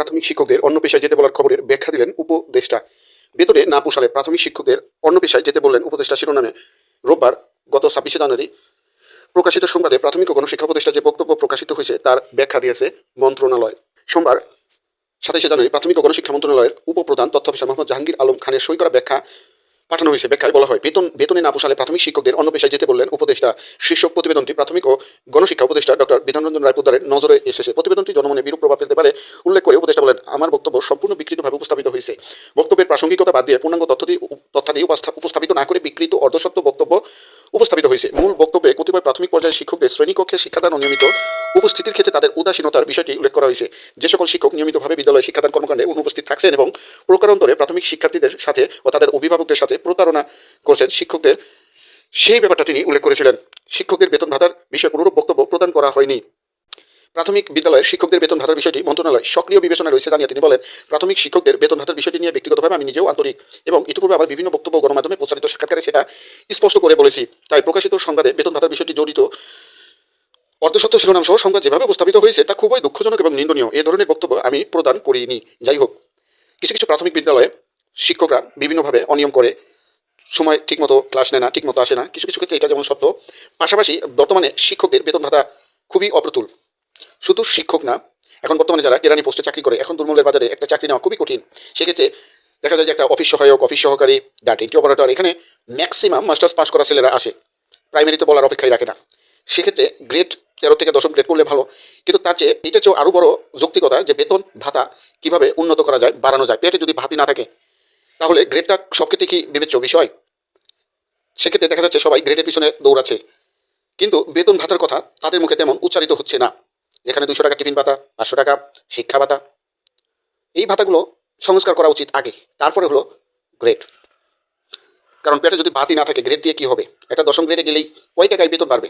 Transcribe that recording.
প্রাথমিক শিক্ষকদের অন্য পেশায় যেতে বলার খবরের ব্যাখ্যা দিলেন উপদেষ্টা। বেতনে না পোষালে প্রাথমিক শিক্ষকদের অন্য পেশায় যেতে বললেন উপদেষ্টা শিরোনামে। রোববার গত ছাব্বিশে জানুয়ারি প্রকাশিত সংবাদে প্রাথমিক ও গণশিক্ষা উপদেষ্টা যে বক্তব্য প্রকাশিত হয়েছে তার ব্যাখ্যা দিয়েছে মন্ত্রণালয়। সোমবার সাতাশে জানুয়ারি প্রাথমিক ও গণশিক্ষা মন্ত্রণালয়ের উপপ্রধান তথ্য অফিসার মোহাম্মদ জাহাঙ্গীর আলম খানের সই করা ব্যাখ্যা পাঠানো হয়েছে ব্যাখ্যায় বলা হয়, বেতন বেতনে না পোষালে প্রাথমিক শিক্ষকদের অন্য পেশায় যেতে বললেন উপদেষ্টা। শীর্ষক প্রতিবেদনটি প্রাথমিক ও গণশিক্ষা উপদেষ্টা ডক্টর বিধানরঞ্জন রায় পোদ্দারের নজরে এসেছে। প্রতিবেদনটি জনমনে বিরূপ প্রভাব ফেলতে পারে, উল্লেখ করে উপদেষ্টা বলেন, আমার বক্তব্য সম্পূর্ণ বিকৃতভাবে উপস্থাপিত হয়েছে। বক্তব্যের প্রাসঙ্গিকতা বাদ দিয়ে পূর্ণাঙ্গ তথ্যটি তথ্যাদি উপস্থা- উপস্থাপিত না করে বিকৃত অর্ধসত্য বক্তব্য উপস্থাপিত হয়েছে। মূল বক্তব্যে কতিপয় প্রাথমিক পর্যায়ের শিক্ষকদের শ্রেণীকক্ষে শিক্ষাদান ও নিয়মিত উপস্থিতির ক্ষেত্রে তাদের উদাসীনতার বিষয়টি উল্লেখ করা হয়েছে। যে সকল শিক্ষক নিয়মিতভাবে বিদ্যালয়ে শিক্ষাদান কর্মকাণ্ডে অনুপস্থিত থাকছেন এবং প্রকারান্তরে প্রাথমিক শিক্ষার্থীদের সাথে ও তাদের অভিভাবকদের সাথে প্রতারণা করছেন শিক্ষকদের। সেই ব্যাপারটা তিনি উল্লেখ করেছিলেন। শিক্ষকদের বেতন ভাতার বিষয়ে কোনোরূপ বক্তব্য প্রদান করা হয়নি। প্রাথমিক বিদ্যালয়ের শিক্ষকদের বেতন ভাতার বিষয়টি মন্ত্রণালয় সক্রিয় বিবেচনায় রয়েছে জানিয়ে তিনি বলেন, প্রাথমিক শিক্ষকদের বেতন ভাতার বিষয়টি নিয়ে ব্যক্তিগতভাবে আমি নিজেও আন্তরিক এবং ইতিপূর্বে আবার বিভিন্ন বক্তব্য গণমাধ্যমে প্রচারিত সাক্ষাৎকারে সেটা স্পষ্ট করে বলেছি। তাই প্রকাশিত সংবাদে বেতন ভাতার বিষয়টি জড়িত অর্ধসত্য শিরোনাম সহ সংবাদ যেভাবে উপস্থাপিত হয়েছে তা খুবই দুঃখজনক এবং নিন্দনীয়। এ ধরনের বক্তব্য আমি প্রদান করিনি। যাই হোক, কিছু কিছু প্রাথমিক বিদ্যালয়ে শিক্ষকরা বিভিন্নভাবে অনিয়ম করে সময় ঠিকমতো ক্লাস নেয় না, ঠিকমতো আসে না। কিছু কিছু ক্ষেত্রে এটা যেমন সত্য পাশাপাশি বর্তমানে শিক্ষকদের বেতন ভাতা খুবই অপ্রতুল। শুধু শিক্ষক না, এখন বর্তমানে যারা কেরানি পোস্টে চাকরি করে, এখন দুর্মূল্যের বাজারে একটা চাকরি নেওয়া খুবই কঠিন। সেক্ষেত্রে দেখা যায় যে একটা অফিস সহায়ক, অফিস সহকারী, ডাটা এন্ট্রি অপারেটর এখানে ম্যাক্সিমাম মাস্টার্স পাস করা ছেলেরা আসে। প্রাইমারিতে বলার অপেক্ষাই রাখে না। সেক্ষেত্রে গ্রেড তেরো থেকে দশম গ্রেড করলে ভালো, কিন্তু তার চেয়ে এটা চেয়েও আরও বড় যৌক্তিকতা যে বেতন ভাতা কীভাবে উন্নত করা যায়, বাড়ানো যায়। পেটে যদি ভাতি না থাকে, তাহলে গ্রেডটা সব কি বিবেচ্য বিষয়? সেক্ষেত্রে দেখা যাচ্ছে সবাই গ্রেডের পিছনে দৌড়াচ্ছে। কিন্তু বেতন ভাতার কথা তাদের মুখে তেমন উচ্চারিত হচ্ছে না। যেখানে দুশো টাকা টিফিন ভাতা, পাঁচশো টাকা শিক্ষা ভাতা। এই ভাতাগুলো সংস্কার করা উচিত আগে। তারপরে হলো গ্রেড কারণ পেটে যদি ভাতই না থাকে গ্রেড দিয়ে কি হবে? একটা দশম গ্রেডে গেলেই কয় টাকায় বেতন বাড়বে?